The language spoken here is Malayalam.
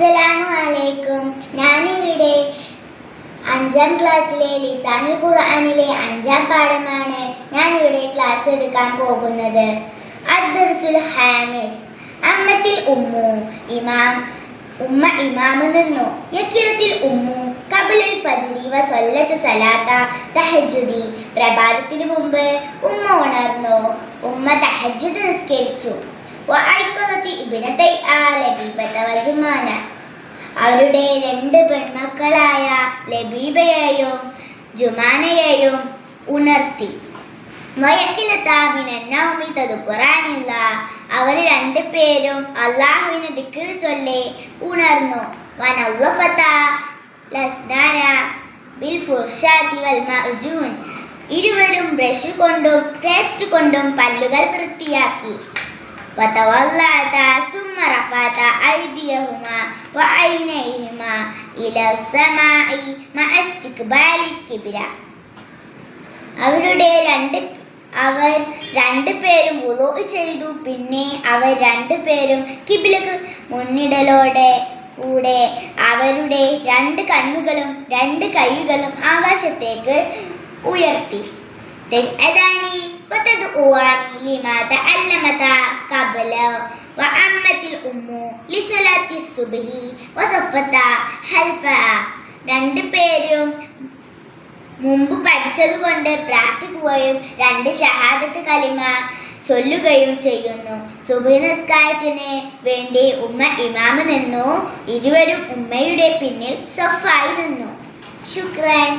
അസ്സലാമു ഞാനിവിടെ അഞ്ചാം ക്ലാസ്സിലെ ലിസാനുൽ ഖുർആാനിലെ അഞ്ചാം പാഠമാണ് ഞാനിവിടെ ക്ലാസ് എടുക്കാൻ പോകുന്നത്. അദ്ദർസുൽ ഹാമിസ്. അമ്മത്തിൽ ഉമ്മു ഇമാം ഉമ്മ ഇമാമ് നിന്നു. യക്കിലത്തിൽ ഉമ്മു കബിലിൽ ഫജ്രി വ സ്വല്ലത്ത് സലാത്ത തഹജുദി പ്രഭാതത്തിന് മുമ്പ് ഉമ്മ ഉണർന്നു. ഉമ്മ തഹജുദ് നിസ്കരിച്ചു. വഅയ്ഖദത്തി ഇബ്നതൈ ആ ലബീബത വജുമാന അവരുടെ രണ്ട് പെൺമക്കളായ ലബീബയെയും ജുമാനയെയും ഉണർത്തി. ഖുറാനില്ല. അവർ രണ്ടുപേരും അള്ളാഹുവിന് ദിക്കിർ ഉണർന്നു. ഇരുവരും ബ്രഷ് കൊണ്ടും പേസ്റ്റ് കൊണ്ടും പല്ലുകൾ വൃത്തിയാക്കി. സുമ്മ أيديهما وعينيهما إلى السماء مع استقبال الكبرى അവരുടെ രണ്ട് അവർ രണ്ടുപേരും വുളു ചെയ്തു പിന്നെ അവർ രണ്ടുപേരും കിബിലക്ക് മുന്നിടലോടെ കൂടെ അവരുടെ രണ്ട് കണ്ണുകളും രണ്ട് കൈകളും ആകാശത്തേക്ക് ഉയർത്തി تشهداني وتدعواني لما تعلمتا قبل وأمت الأم لصلاة الصبح وصفتا خلفها രണ്ട് പേരും മുമ്പ് പഠിച്ചതുകൊണ്ട് പ്രാർത്ഥിക്കുകയും രണ്ട് ഷഹാദത്ത് കലിമ ചൊല്ലുകയും ചെയ്യുന്നു സുബഹി നിസ്കാരത്തിന് വേണ്ടി ഉമ്മ ഇമാമ് നിന്നു ഇരുവരും ഉമ്മയുടെ പിന്നിൽ സൊഫായി നിന്നു ശുക്രൻ